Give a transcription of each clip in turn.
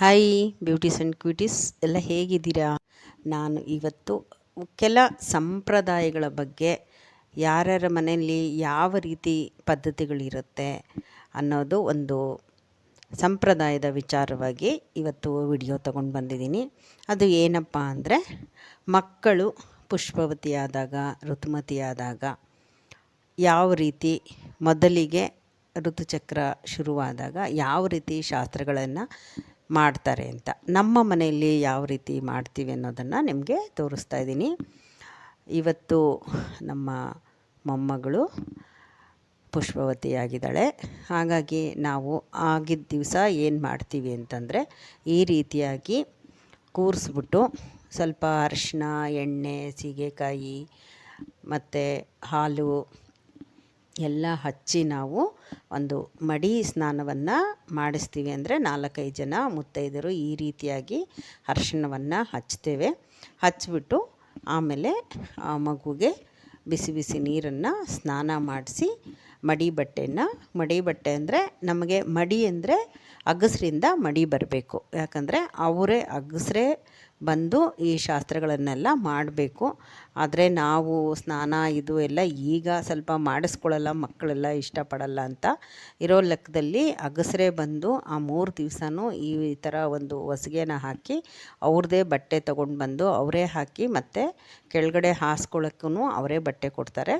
Hi beauties and ಕ್ಯೂಟೀಸ್ ಎಲ್ಲ ಹೇಗಿದ್ದೀರಾ? ನಾನು ಇವತ್ತು ಕೆಲ ಸಂಪ್ರದಾಯಗಳ ಬಗ್ಗೆ ಯಾರ್ಯಾರ ಮನೆಯಲ್ಲಿ ಯಾವ ರೀತಿ ಪದ್ಧತಿಗಳಿರುತ್ತೆ ಅನ್ನೋದು ಒಂದು ಸಂಪ್ರದಾಯದ ವಿಚಾರವಾಗಿ ಇವತ್ತು ವಿಡಿಯೋ ತಗೊಂಡು ಬಂದಿದ್ದೀನಿ. ಅದು ಏನಪ್ಪ ಅಂದರೆ ಮಕ್ಕಳು ಪುಷ್ಪವತಿಯಾದಾಗ, ಋತುಮತಿಯಾದಾಗ ಯಾವ ರೀತಿ ಮೊದಲಿಗೆ ಋತುಚಕ್ರ ಶುರುವಾದಾಗ ಯಾವ ರೀತಿ ಶಾಸ್ತ್ರಗಳನ್ನು ಮಾಡ್ತಾರೆ ಅಂತ. ನಮ್ಮ ಮನೆಯಲ್ಲಿ ಯಾವ ರೀತಿ ಮಾಡ್ತೀವಿ ಅನ್ನೋದನ್ನು ನಿಮಗೆ ತೋರಿಸ್ತಾ ಇದ್ದೀನಿ. ಇವತ್ತು ನಮ್ಮ ಮೊಮ್ಮಗಳು ಪುಷ್ಪವತಿಯಾಗಿದ್ದಾಳೆ. ಹಾಗಾಗಿ ನಾವು ಆಗಿದ್ದ ದಿವಸ ಏನು ಮಾಡ್ತೀವಿ ಅಂತಂದರೆ ಈ ರೀತಿಯಾಗಿ ಕೂರಿಸ್ಬಿಟ್ಟು ಸ್ವಲ್ಪ ಅರಿಶಿನ, ಎಣ್ಣೆ, ಸೀಗೆಕಾಯಿ ಮತ್ತು ಹಾಲು ಎಲ್ಲ ಹಚ್ಚಿ ನಾವು ಒಂದು ಮಡಿ ಸ್ನಾನವನ್ನು ಮಾಡಿಸ್ತೀವಿ ಅಂದರೆ ನಾಲ್ಕೈದು ಜನ ಮುತ್ತೈದರು ಈ ರೀತಿಯಾಗಿ ಅರ್ಶಿಣವನ್ನು ಹಚ್ತೇವೆ. ಹಚ್ಚಿಬಿಟ್ಟು ಆಮೇಲೆ ಆ ಮಗುಗೆ ಬಿಸಿ ಬಿಸಿ ನೀರನ್ನು ಸ್ನಾನ ಮಾಡಿಸಿ ಮಡಿ ಬಟ್ಟೆಯನ್ನು, ಮಡಿ ಬಟ್ಟೆ ಅಂದರೆ ನಮಗೆ ಮಡಿ ಅಂದರೆ ಅಗಸರಿಂದ ಮಡಿ ಬರಬೇಕು. ಯಾಕಂದರೆ ಅವರೇ ಅಗಸರೇ ಬಂದು ಈ ಶಾಸ್ತ್ರಗಳನ್ನೆಲ್ಲ ಮಾಡಬೇಕು. ಆದರೆ ನಾವು ಸ್ನಾನ, ಇದು ಎಲ್ಲ ಈಗ ಸ್ವಲ್ಪ ಮಾಡಿಸ್ಕೊಳ್ಳಲ್ಲ, ಮಕ್ಕಳೆಲ್ಲ ಇಷ್ಟಪಡಲ್ಲ ಅಂತ. ಇರೋ ಲೆಕ್ಕದಲ್ಲಿ ಅಗಸರೆ ಬಂದು ಆ ಮೂರು ದಿವಸನೂ ಈ ಥರ ಒಂದು ಹೊಸಿಗೆನ ಹಾಕಿ ಅವ್ರದ್ದೇ ಬಟ್ಟೆ ತೊಗೊಂಡು ಬಂದು ಅವರೇ ಹಾಕಿ ಮತ್ತು ಕೆಳಗಡೆ ಹಾಸ್ಕೊಳ್ಳೋಕ್ಕೂ ಅವರೇ ಬಟ್ಟೆ ಕೊಡ್ತಾರೆ.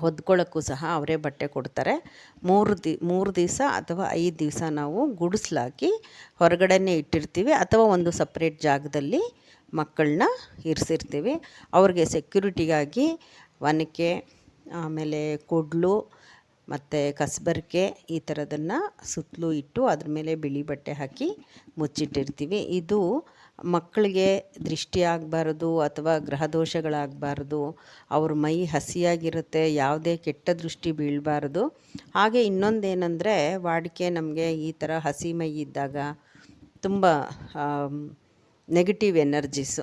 ಹೊದ್ಕೊಳ್ಳೋಕ್ಕೂ ಸಹ ಅವರೇ ಬಟ್ಟೆ ಕೊಡ್ತಾರೆ. ಮೂರು ದಿ, ಮೂರು ದಿವಸ ಅಥವಾ ಐದು ದಿವಸ ನಾವು ಗುಡಿಸ್ಲಾಕಿ ಹೊರಗಡೆನೇ ಇಟ್ಟಿರ್ತೀವಿ ಅಥವಾ ಒಂದು ಸಪ್ರೇಟ್ ಜಾಗದಲ್ಲಿ ಮಕ್ಕಳನ್ನ ಇರಿಸಿರ್ತೀವಿ. ಅವ್ರಿಗೆ ಸೆಕ್ಯೂರಿಟಿಗಾಗಿ ಒನಕೆ, ಆಮೇಲೆ ಕೊಡ್ಲು ಮತ್ತು ಕಸಬರ್ಕೆ ಈ ಥರದನ್ನು ಸುತ್ತಲೂ ಇಟ್ಟು ಅದ್ರ ಮೇಲೆ ಬಿಳಿ ಬಟ್ಟೆ ಹಾಕಿ ಮುಚ್ಚಿಟ್ಟಿರ್ತೀವಿ. ಇದು ಮಕ್ಕಳಿಗೆ ದೃಷ್ಟಿ ಆಗಬಾರ್ದು ಅಥವಾ ಗ್ರಹ ದೋಷಗಳಾಗಬಾರ್ದು, ಅವ್ರ ಮೈ ಹಸಿಯಾಗಿರುತ್ತೆ, ಯಾವುದೇ ಕೆಟ್ಟ ದೃಷ್ಟಿ ಬೀಳಬಾರ್ದು. ಹಾಗೆ ಇನ್ನೊಂದೇನೆಂದರೆ, ವಾಡಿಕೆ ನಮಗೆ ಈ ಥರ ಹಸಿ ಮೈ ಇದ್ದಾಗ ತುಂಬ ನೆಗೆಟಿವ್ ಎನರ್ಜೀಸು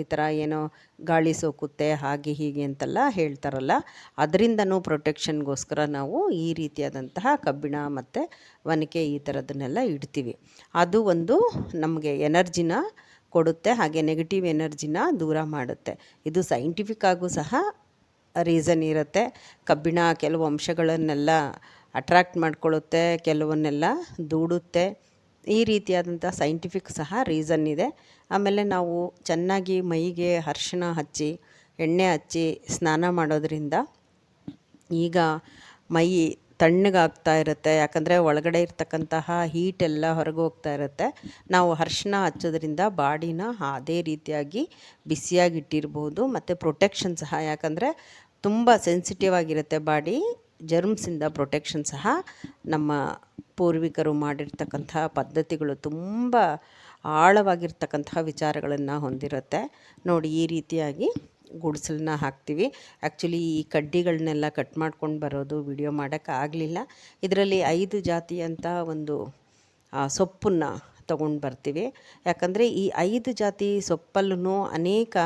ಈ ಥರ ಏನೋ ಗಾಳಿ ಸೋಕುತ್ತೆ, ಹಾಗೆ ಹೀಗೆ ಅಂತೆಲ್ಲ ಹೇಳ್ತಾರಲ್ಲ. ಅದರಿಂದನೂ ಪ್ರೊಟೆಕ್ಷನ್ಗೋಸ್ಕರ ನಾವು ಈ ರೀತಿಯಾದಂತಹ ಕಬ್ಬಿಣ ಮತ್ತು ಒನಕೆ ಈ ಥರದನ್ನೆಲ್ಲ ಇಡ್ತೀವಿ. ಅದು ಒಂದು ನಮಗೆ ಎನರ್ಜಿನ ಕೊಡುತ್ತೆ, ಹಾಗೆ ನೆಗೆಟಿವ್ ಎನರ್ಜಿನ ದೂರ ಮಾಡುತ್ತೆ. ಇದು ಸೈಂಟಿಫಿಕ್ ಆಗೂ ಸಹ ರೀಸನ್ ಇರುತ್ತೆ. ಕಬ್ಬಿಣ ಕೆಲವು ಅಂಶಗಳನ್ನೆಲ್ಲ ಅಟ್ರ್ಯಾಕ್ಟ್ ಮಾಡ್ಕೊಳ್ಳುತ್ತೆ, ಕೆಲವನ್ನೆಲ್ಲ ದೂಡುತ್ತೆ. ಈ ರೀತಿಯಾದಂಥ ಸೈಂಟಿಫಿಕ್ ಸಹ ರೀಸನ್ ಇದೆ. ಆಮೇಲೆ ನಾವು ಚೆನ್ನಾಗಿ ಮೈಗೆ ಅರ್ಶಿಣ ಹಚ್ಚಿ, ಎಣ್ಣೆ ಹಚ್ಚಿ ಸ್ನಾನ ಮಾಡೋದ್ರಿಂದ ಈಗ ಮೈ ತಣ್ಣಗಾಗ್ತಾ ಇರುತ್ತೆ. ಯಾಕಂದರೆ ಒಳಗಡೆ ಇರ್ತಕ್ಕಂತಹ ಎಲ್ಲ ಹೊರಗೆ ಹೋಗ್ತಾ ಇರುತ್ತೆ. ನಾವು ಅರ್ಶಿನ ಹಚ್ಚೋದ್ರಿಂದ ಬಾಡಿನ ಅದೇ ರೀತಿಯಾಗಿ ಬಿಸಿಯಾಗಿ ಇಟ್ಟಿರ್ಬೋದು. ಮತ್ತು ಪ್ರೊಟೆಕ್ಷನ್ ಸಹ ಯಾಕಂದರೆ ತುಂಬ ಸೆನ್ಸಿಟಿವ್ ಆಗಿರುತ್ತೆ ಬಾಡಿ. ಜರ್ಮ್ಸಿಂದ ಪ್ರೊಟೆಕ್ಷನ್ ಸಹ ನಮ್ಮ ಪೂರ್ವಿಕರು ಮಾಡಿರ್ತಕ್ಕಂತಹ ಪದ್ಧತಿಗಳು ತುಂಬ ಆಳವಾಗಿರ್ತಕ್ಕಂತಹ ವಿಚಾರಗಳನ್ನು ಹೊಂದಿರುತ್ತೆ. ನೋಡಿ, ಈ ರೀತಿಯಾಗಿ ಗುಡಿಸಲನ್ನ ಹಾಕ್ತೀವಿ. ಆ್ಯಕ್ಚುಲಿ ಈ ಕಡ್ಡಿಗಳನ್ನೆಲ್ಲ ಕಟ್ ಮಾಡ್ಕೊಂಡು ಬರೋದು ವಿಡಿಯೋ ಮಾಡೋಕ್ಕಾಗಲಿಲ್ಲ ಇದರಲ್ಲಿ ಐದು ಜಾತಿಯಂಥ ಒಂದು ಸೊಪ್ಪನ್ನು ತಗೊಂಡು ಬರ್ತೀವಿ. ಯಾಕಂದರೆ ಈ ಐದು ಜಾತಿ ಸೊಪ್ಪಲ್ಲೂ ಅನೇಕ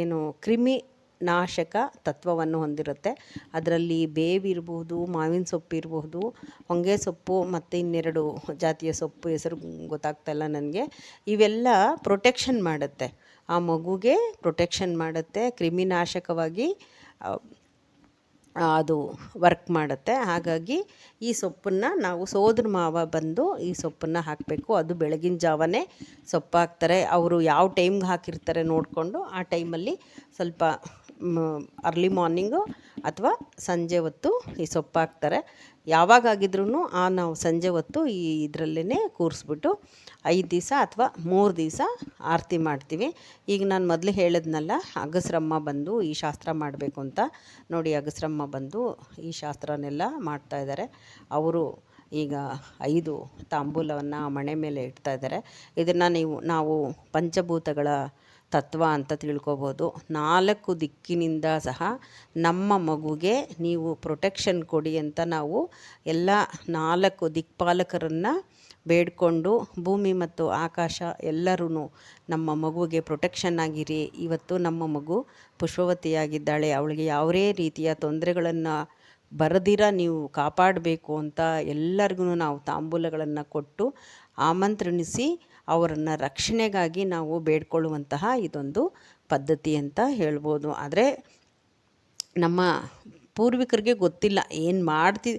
ಏನು ಕ್ರಿಮಿ ನಾಶಕ ತತ್ವವನ್ನು ಹೊಂದಿರುತ್ತೆ. ಅದರಲ್ಲಿ ಬೇವಿರಬಹುದು ಮಾವಿನ ಸೊಪ್ಪು ಇರಬಹುದು, ಹೊಂಗೆ ಸೊಪ್ಪು ಮತ್ತು ಇನ್ನೆರಡು ಜಾತಿಯ ಸೊಪ್ಪು ಹೆಸರು ಗೊತ್ತಾಗ್ತಾ ಇಲ್ಲ ನನಗೆ. ಇವೆಲ್ಲ ಪ್ರೊಟೆಕ್ಷನ್ ಮಾಡುತ್ತೆ. ಆ ಮಗುಗೆ ಪ್ರೊಟೆಕ್ಷನ್ ಮಾಡುತ್ತೆ, ಕ್ರಿಮಿನಾಶಕವಾಗಿ ಅದು ವರ್ಕ್ ಮಾಡುತ್ತೆ. ಹಾಗಾಗಿ ಈ ಸೊಪ್ಪನ್ನು ನಾವು ಸೋದ್ರ ಮಾವ ಬಂದು ಈ ಸೊಪ್ಪನ್ನು ಹಾಕಬೇಕು. ಅದು ಬೆಳಗಿನ ಜಾವನೇ ಸೊಪ್ಪು ಹಾಕ್ತಾರೆ ಅವರು ಯಾವ ಟೈಮ್ಗೆ ಹಾಕಿರ್ತಾರೆ ನೋಡಿಕೊಂಡು ಆ ಟೈಮಲ್ಲಿ ಸ್ವಲ್ಪ ಅರ್ಲಿ ಮಾರ್ನಿಂಗು ಅಥವಾ ಸಂಜೆ ಹೊತ್ತು ಈ ಸೊಪ್ಪು ಹಾಕ್ತಾರೆ. ಯಾವಾಗ ಆಗಿದ್ರೂ ಆ ನಾವು ಸಂಜೆ ಹೊತ್ತು ಈ ಇದರಲ್ಲೇ ಕೂರಿಸ್ಬಿಟ್ಟು ಐದು ದಿವಸ ಅಥವಾ ಮೂರು ದಿವಸ ಆರತಿ ಮಾಡ್ತೀವಿ. ಈಗ ನಾನು ಮೊದಲು ಹೇಳಿದ್ನಲ್ಲ, ಅಗಸ್ರಮ್ಮ ಬಂದು ಈ ಶಾಸ್ತ್ರ ಮಾಡಬೇಕು ಅಂತ. ನೋಡಿ ಅಗಸ್ರಮ್ಮ ಬಂದು ಈ ಶಾಸ್ತ್ರನೆಲ್ಲ ಮಾಡ್ತಾ ಇದ್ದಾರೆ ಅವರು ಈಗ ಐದು ತಾಂಬೂಲವನ್ನು ಮಣೆ ಮೇಲೆ ಇಡ್ತಾ ಇದ್ದಾರೆ ಇದನ್ನು ನೀವು, ನಾವು ಪಂಚಭೂತಗಳ ತತ್ವ ಅಂತ ತಿಳ್ಕೊಬೋದು. ನಾಲ್ಕು ದಿಕ್ಕಿನಿಂದ ಸಹ ನಮ್ಮ ಮಗುಗೆ ನೀವು ಪ್ರೊಟೆಕ್ಷನ್ ಕೊಡಿ ಅಂತ ನಾವು ಎಲ್ಲ ನಾಲ್ಕು ದಿಕ್ಪಾಲಕರನ್ನು ಬೇಡ್ಕೊಂಡು ಭೂಮಿ ಮತ್ತು ಆಕಾಶ ಎಲ್ಲರೂ ನಮ್ಮ ಮಗುವಿಗೆ ಪ್ರೊಟೆಕ್ಷನ್ ಆಗಿರಿ. ಇವತ್ತು ನಮ್ಮ ಮಗು ಪುಷ್ಪವತಿಯಾಗಿದ್ದಾಳೆ. ಅವಳಿಗೆ ಯಾವುದೇ ರೀತಿಯ ತೊಂದರೆಗಳನ್ನು ಬರದಿರ ನೀವು ಕಾಪಾಡಬೇಕು ಅಂತ ಎಲ್ಲರಿಗೂ ನಾವು ತಾಂಬೂಲಗಳನ್ನು ಕೊಟ್ಟು ಆಮಂತ್ರಣಿಸಿ ಅವರನ್ನು ರಕ್ಷಣೆಗಾಗಿ ನಾವು ಬೇಡ್ಕೊಳ್ಳುವಂತಹ ಇದೊಂದು ಪದ್ಧತಿ ಅಂತ ಹೇಳ್ಬೋದು. ಆದರೆ ನಮ್ಮ ಪೂರ್ವಿಕರಿಗೆ ಗೊತ್ತಿಲ್ಲ ಏನು ಮಾಡ್ತಿ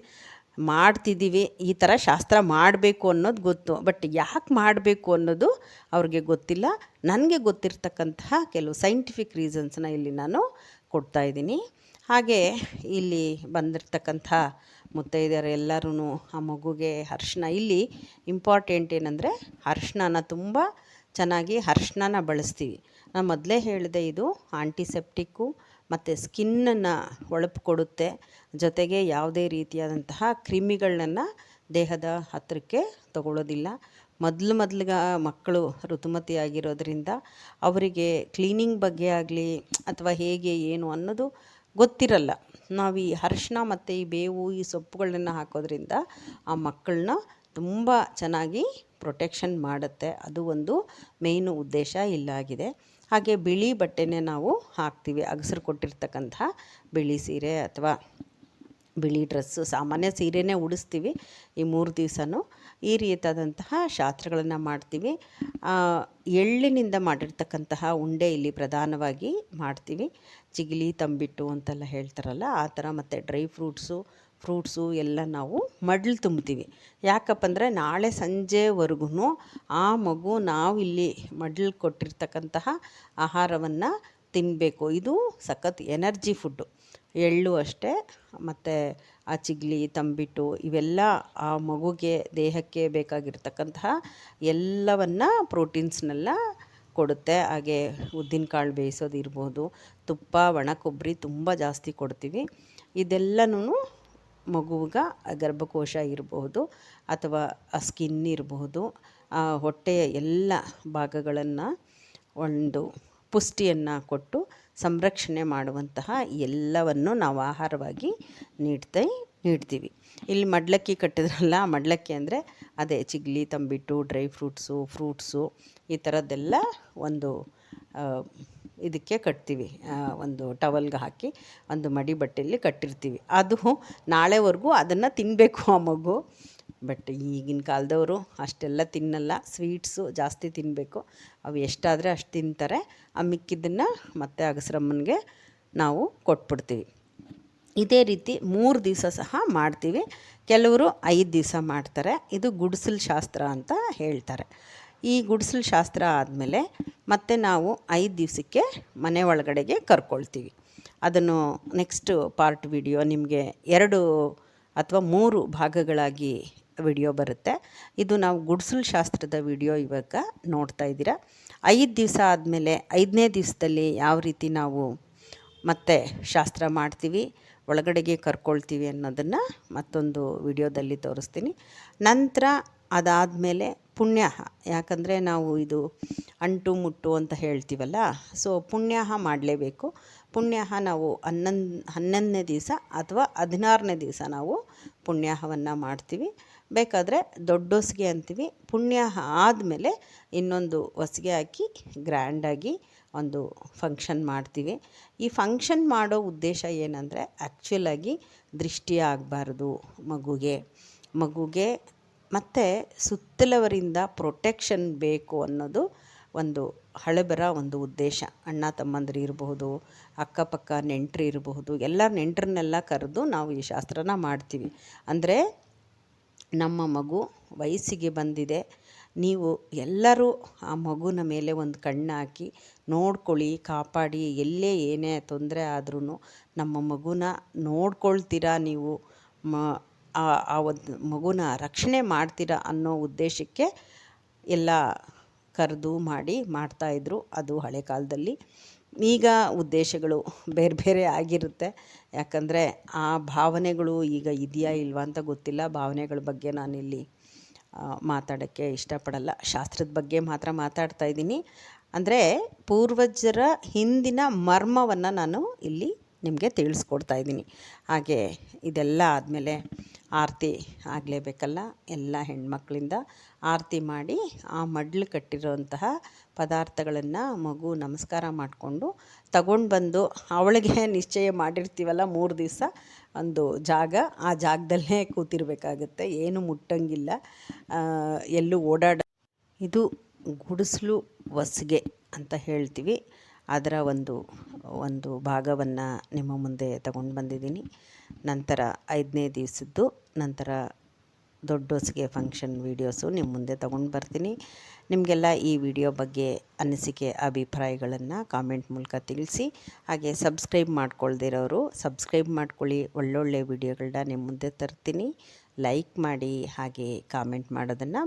ಮಾಡ್ತಿದ್ದೀವಿ ಈ ಥರ ಶಾಸ್ತ್ರ ಮಾಡಬೇಕು ಅನ್ನೋದು ಗೊತ್ತು. ಬಟ್ ಯಾಕೆ ಮಾಡಬೇಕು ಅನ್ನೋದು ಅವ್ರಿಗೆ ಗೊತ್ತಿಲ್ಲ. ನನಗೆ ಗೊತ್ತಿರ್ತಕ್ಕಂತಹ ಕೆಲವು ಸೈಂಟಿಫಿಕ್ ರೀಸನ್ಸ್ನ ಇಲ್ಲಿ ನಾನು ಕೊಡ್ತಾ ಇದ್ದೀನಿ. ಹಾಗೆ ಇಲ್ಲಿ ಬಂದಿರತಕ್ಕಂಥ ಮುತ್ತೈದೆಯರು ಎಲ್ಲರೂ ಆ ಮಗುಗೆ ಅರ್ಶಿನ. ಇಲ್ಲಿ ಇಂಪಾರ್ಟೆಂಟ್ ಏನಂದರೆ ಅರ್ಶಿಣನ ತುಂಬ ಚೆನ್ನಾಗಿ ಅರ್ಶಿಣನ ಬಳಸ್ತೀವಿ. ನಾನು ಮೊದಲೇ ಹೇಳಿದೆ ಇದು ಆಂಟಿಸೆಪ್ಟಿಕ್ಕು ಮತ್ತು ಸ್ಕಿನ್ನನ್ನು ಹೊಳಪು ಕೊಡುತ್ತೆ. ಜೊತೆಗೆ ಯಾವುದೇ ರೀತಿಯಾದಂತಹ ಕ್ರಿಮಿಗಳನ್ನ ದೇಹದ ಹತ್ತಿರಕ್ಕೆ ತಗೊಳ್ಳೋದಿಲ್ಲ ಮೊದಲು ಮೊದಲಿಗ ಮಕ್ಕಳು ಋತುಮತಿ ಆಗಿರೋದ್ರಿಂದ ಅವರಿಗೆ ಕ್ಲೀನಿಂಗ್ ಬಗ್ಗೆ ಆಗಲಿ ಅಥವಾ ಹೇಗೆ ಏನು ಅನ್ನೋದು ಗೊತ್ತಿರಲ್ಲ. ನಾವು ಈ ಅರ್ಶಿಣ ಮತ್ತು ಈ ಬೇವು ಈ ಸೊಪ್ಪುಗಳನ್ನ ಹಾಕೋದ್ರಿಂದ ಆ ಮಕ್ಕಳನ್ನ ತುಂಬ ಚೆನ್ನಾಗಿ ಪ್ರೊಟೆಕ್ಷನ್ ಮಾಡುತ್ತೆ. ಅದು ಒಂದು ಮೇಯ್ನು ಉದ್ದೇಶ ಇಲ್ಲಾಗಿದೆ. ಹಾಗೆ ಬಿಳಿ ಬಟ್ಟೆನೇ ನಾವು ಹಾಕ್ತೀವಿ. ಅಗಸರು ಕೊಟ್ಟಿರ್ತಕ್ಕಂಥ ಬಿಳಿ ಸೀರೆ ಅಥವಾ ಬಿಳಿ ಡ್ರೆಸ್ಸು, ಸಾಮಾನ್ಯ ಸೀರೆನೇ ಉಡಿಸ್ತೀವಿ ಈ ಮೂರು ದಿವಸನೂ. ಈ ರೀತಿಯಾದಂತಹ ಶಾಸ್ತ್ರಗಳನ್ನು ಮಾಡ್ತೀವಿ. ಎಳ್ಳಿನಿಂದ ಮಾಡಿರ್ತಕ್ಕಂತಹ ಉಂಡೆ ಇಲ್ಲಿ ಪ್ರಧಾನವಾಗಿ ಮಾಡ್ತೀವಿ. ಚಿಗಿಲಿ, ತಂಬಿಟ್ಟು ಅಂತೆಲ್ಲ ಹೇಳ್ತಾರಲ್ಲ, ಆ ಥರ ಮತ್ತು ಡ್ರೈ ಫ್ರೂಟ್ಸು ಫ್ರೂಟ್ಸು ಎಲ್ಲ ನಾವು ಮಡ್ಲು ತುಂಬ್ತೀವಿ ಯಾಕಪ್ಪ ಅಂದರೆ ನಾಳೆ ಸಂಜೆವರೆಗೂ ಆ ಮಗು ನಾವು ಇಲ್ಲಿ ಮಡ್ಲು ಕೊಟ್ಟಿರ್ತಕ್ಕಂತಹ ಆಹಾರವನ್ನು ತಿನ್ನಬೇಕು ಇದು ಸಖತ್ ಎನರ್ಜಿ ಫುಡ್ಡು. ಎಳ್ಳು ಅಷ್ಟೇ, ಮತ್ತು ಆ ಚಿಗ್ಲಿ, ತಂಬಿಟ್ಟು ಇವೆಲ್ಲ ಆ ಮಗುಗೆ, ದೇಹಕ್ಕೆ ಬೇಕಾಗಿರ್ತಕ್ಕಂತಹ ಎಲ್ಲವನ್ನ ಪ್ರೋಟೀನ್ಸ್ನೆಲ್ಲ ಕೊಡುತ್ತೆ. ಹಾಗೆ ಉದ್ದಿನಕಾಳು ಬೇಯಿಸೋದು ಇರ್ಬೋದು, ತುಪ್ಪ, ಒಣ ಕೊಬ್ಬರಿ ತುಂಬ ಜಾಸ್ತಿ ಕೊಡ್ತೀವಿ. ಇದೆಲ್ಲನೂ ಮಗುವಿಗೆ ಗರ್ಭಕೋಶ ಇರಬಹುದು ಅಥವಾ ಆ ಸ್ಕಿನ್ ಇರಬಹುದು ಆ ಹೊಟ್ಟೆಯ ಎಲ್ಲ ಭಾಗಗಳನ್ನು ಒಂದು ಪುಷ್ಟಿಯನ್ನು ಕೊಟ್ಟು ಸಂರಕ್ಷಣೆ ಮಾಡುವಂತಹ ಎಲ್ಲವನ್ನು ನಾವು ಆಹಾರವಾಗಿ ನೀಡ್ತಾ ನೀಡ್ತೀವಿ. ಇಲ್ಲಿ ಮಡ್ಲಕ್ಕಿ ಕಟ್ಟಿದ್ರಲ್ಲ ಮಡ್ಲಕ್ಕಿ ಅಂದರೆ ಅದೇ ಚಿಗ್ಲಿ, ತಂಬಿಟ್ಟು, ಡ್ರೈ ಫ್ರೂಟ್ಸು ಫ್ರೂಟ್ಸು ಈ ಥರದ್ದೆಲ್ಲ ಒಂದು ಇದಕ್ಕೆ ಕಟ್ತೀವಿ. ಒಂದು ಟವಲ್ಗೆ ಹಾಕಿ ಒಂದು ಮಡಿ ಬಟ್ಟೆಯಲ್ಲಿ ಕಟ್ಟಿರ್ತೀವಿ. ಅದು ನಾಳೆವರೆಗೂ ಅದನ್ನು ತಿನ್ನಬೇಕು ಆ ಮಗು. ಬಟ್ ಈಗಿನ ಕಾಲದವರು ಅಷ್ಟೆಲ್ಲ ತಿನ್ನಲ್ಲ. ಸ್ವೀಟ್ಸು ಜಾಸ್ತಿ ತಿನ್ನಬೇಕು ಅವು ಎಷ್ಟಾದರೆ ಅಷ್ಟು ತಿಂತಾರೆ. ಆ ಮಿಕ್ಕಿದ್ದನ್ನು ಮತ್ತೆ ಅಗಸ್ರಮ್ಮನಿಗೆ ನಾವು ಕೊಟ್ಬಿಡ್ತೀವಿ. ಇದೇ ರೀತಿ ಮೂರು ದಿವಸ ಸಹ ಮಾಡ್ತೀವಿ. ಕೆಲವರು ಐದು ದಿವಸ ಮಾಡ್ತಾರೆ. ಇದು ಗುಡಿಸಲು ಶಾಸ್ತ್ರ ಅಂತ ಹೇಳ್ತಾರೆ. ಈ ಗುಡಿಸಲು ಶಾಸ್ತ್ರ ಆದಮೇಲೆ ಮತ್ತೆ ನಾವು ಐದು ದಿವಸಕ್ಕೆ ಮನೆ ಒಳಗಡೆಗೆ ಕರ್ಕೊಳ್ತೀವಿ. ಅದನ್ನು ನೆಕ್ಸ್ಟ್ ಪಾರ್ಟ್ ವಿಡಿಯೋ ನಿಮಗೆ ಎರಡು ಅಥವಾ ಮೂರು ಭಾಗಗಳಾಗಿ ವಿಡಿಯೋ ಬರುತ್ತೆ. ಇದು ನಾವು ಗುಡ್ಸಲ್ ಶಾಸ್ತ್ರದ ವಿಡಿಯೋ ಇವಾಗ ನೋಡ್ತಾ ಇದ್ದೀರಾ. ಐದು ದಿವಸ ಆದಮೇಲೆ ಐದನೇ ದಿವಸದಲ್ಲಿ ಯಾವ ರೀತಿ ನಾವು ಮತ್ತೆ ಶಾಸ್ತ್ರ ಮಾಡ್ತೀವಿ, ಒಳಗಡೆಗೆ ಕರ್ಕೊಳ್ತೀವಿ ಅನ್ನೋದನ್ನು ಮತ್ತೊಂದು ವಿಡಿಯೋದಲ್ಲಿ ತೋರಿಸ್ತೀನಿ. ನಂತರ ಅದಾದಮೇಲೆ ಪುಣ್ಯ, ಯಾಕಂದರೆ ನಾವು ಇದು ಅಂಟು ಮುಟ್ಟು ಅಂತ ಹೇಳ್ತೀವಲ್ಲ, ಸೊ ಪುಣ್ಯ ಮಾಡಲೇಬೇಕು. ಪುಣ್ಯ ನಾವು ಹನ್ನೊಂದು, ಹನ್ನೊಂದನೇ ದಿವಸ ಅಥವಾ ಹದಿನಾರನೇ ದಿವಸ ನಾವು ಪುಣ್ಯಾಹವನ್ನು ಮಾಡ್ತೀವಿ. ಬೇಕಾದರೆ ದೊಡ್ಡ ಹೊಸ್ಗೆ ಅಂತೀವಿ. ಪುಣ್ಯ ಆದಮೇಲೆ ಇನ್ನೊಂದು ಹೊಸ್ಗೆ ಹಾಕಿ ಗ್ರ್ಯಾಂಡಾಗಿ ಒಂದು ಫಂಕ್ಷನ್ ಮಾಡ್ತೀವಿ. ಈ ಫಂಕ್ಷನ್ ಮಾಡೋ ಉದ್ದೇಶ ಏನಂದರೆ ಆ್ಯಕ್ಚುಲಾಗಿ ದೃಷ್ಟಿ ಆಗಬಾರ್ದು ಮಗುಗೆ. ಮಗುಗೆ ಮತ್ತು ಸುತ್ತಲವರಿಂದ ಪ್ರೊಟೆಕ್ಷನ್ ಬೇಕು ಅನ್ನೋದು ಒಂದು ಹಳೆಬರ ಒಂದು ಉದ್ದೇಶ. ಅಣ್ಣ ತಮ್ಮಂದಿರು ಇರಬಹುದು, ಅಕ್ಕಪಕ್ಕ ನೆಂಟರು ಇರಬಹುದು, ಎಲ್ಲ ನೆಂಟರನ್ನೆಲ್ಲ ಕರೆದು ನಾವು ಈ ಶಾಸ್ತ್ರನ ಮಾಡ್ತೀವಿ. ಅಂದರೆ ನಮ್ಮ ಮಗು ವಯಸ್ಸಿಗೆ ಬಂದಿದೆ. ನೀವು ಎಲ್ಲರೂ ಆ ಮಗುನ ಮೇಲೆ ಒಂದು ಕಣ್ಣು ಹಾಕಿ ನೋಡ್ಕೊಳ್ಳಿ, ಕಾಪಾಡಿ, ಎಲ್ಲೇ ಏನೇ ತೊಂದರೆ ಆದ್ರೂ ನಮ್ಮ ಮಗುನ ನೋಡ್ಕೊಳ್ತೀರಾ ನೀವು? ಮ, ಆ ಒಂದು ಮಗುನ ರಕ್ಷಣೆ ಮಾಡ್ತೀರಾ ಅನ್ನೋ ಉದ್ದೇಶಕ್ಕೆ ಎಲ್ಲ ಕರೆದು ಮಾಡಿ ಮಾಡ್ತಾಯಿದ್ರು ಅದು ಹಳೆ ಕಾಲದಲ್ಲಿ. ಈಗ ಉದ್ದೇಶಗಳು ಬೇರೆ ಬೇರೆ ಆಗಿರುತ್ತೆ. ಯಾಕಂದರೆ ಆ ಭಾವನೆಗಳು ಈಗ ಇದೆಯಾ ಇಲ್ವಾ ಅಂತ ಗೊತ್ತಿಲ್ಲ. ಭಾವನೆಗಳ ಬಗ್ಗೆ ನಾನಿಲ್ಲಿ ಮಾತಾಡೋಕ್ಕೆ ಇಷ್ಟಪಡಲ್ಲ. ಶಾಸ್ತ್ರದ ಬಗ್ಗೆ ಮಾತ್ರ ಮಾತಾಡ್ತಾ ಇದ್ದೀನಿ. ಅಂದರೆ ಪೂರ್ವಜರ ಹಿಂದಿನ ಮರ್ಮವನ್ನು ನಾನು ಇಲ್ಲಿ ನಿಮಗೆ ತಿಳಿಸ್ಕೊಡ್ತಾ ಇದ್ದೀನಿ. ಹಾಗೆ ಇದೆಲ್ಲ ಆದಮೇಲೆ ಆರತಿ ಆಗಲೇಬೇಕಲ್ಲ ಎಲ್ಲ ಹೆಣ್ಮಕ್ಳಿಂದ ಆರತಿ ಮಾಡಿ ಆ ಮಡ್ಲು ಕಟ್ಟಿರೋಂತಹ ಪದಾರ್ಥಗಳನ್ನು ಮಗು ನಮಸ್ಕಾರ ಮಾಡಿಕೊಂಡು ತಗೊಂಡು ಬಂದು ಅವಳಿಗೆ ನಿಶ್ಚಯ ಮಾಡಿರ್ತೀವಲ್ಲ ಮೂರು ದಿವಸ ಒಂದು ಜಾಗ, ಆ ಜಾಗದಲ್ಲೇ ಕೂತಿರ್ಬೇಕಾಗತ್ತೆ. ಏನು ಮುಟ್ಟಂಗಿಲ್ಲ. ಎಲ್ಲೂ ಓಡಾಡ, ಇದು ಗುಡಿಸ್ಲು ವಸಿಗೆ ಅಂತ ಹೇಳ್ತೀವಿ. ಅದರ ಒಂದು ಒಂದು ಭಾಗವನ್ನು ನಿಮ್ಮ ಮುಂದೆ ತಗೊಂಡು ಬಂದಿದ್ದೀನಿ. ನಂತರ ಐದನೇ ದಿವಸದ್ದು ನಂತರ ದೊಡ್ಡ ಹೊಸ್ಗೆ ಫಂಕ್ಷನ್ ವೀಡಿಯೋಸು ನಿಮ್ಮ ಮುಂದೆ ತಗೊಂಡು ಬರ್ತೀನಿ. ನಿಮಗೆಲ್ಲ ಈ ವಿಡಿಯೋ ಬಗ್ಗೆ ಅನಿಸಿಕೆ, ಅಭಿಪ್ರಾಯಗಳನ್ನು ಕಾಮೆಂಟ್ ಮೂಲಕ ತಿಳಿಸಿ. ಹಾಗೆ ಸಬ್ಸ್ಕ್ರೈಬ್ ಮಾಡ್ಕೊಳ್ದಿರೋರು ಸಬ್ಸ್ಕ್ರೈಬ್ ಮಾಡ್ಕೊಳ್ಳಿ. ಒಳ್ಳೊಳ್ಳೆ ವಿಡಿಯೋಗಳನ್ನ ನಿಮ್ಮ ಮುಂದೆ ತರ್ತೀನಿ. ಲೈಕ್ ಮಾಡಿ ಹಾಗೆ ಕಾಮೆಂಟ್ ಮಾಡೋದನ್ನು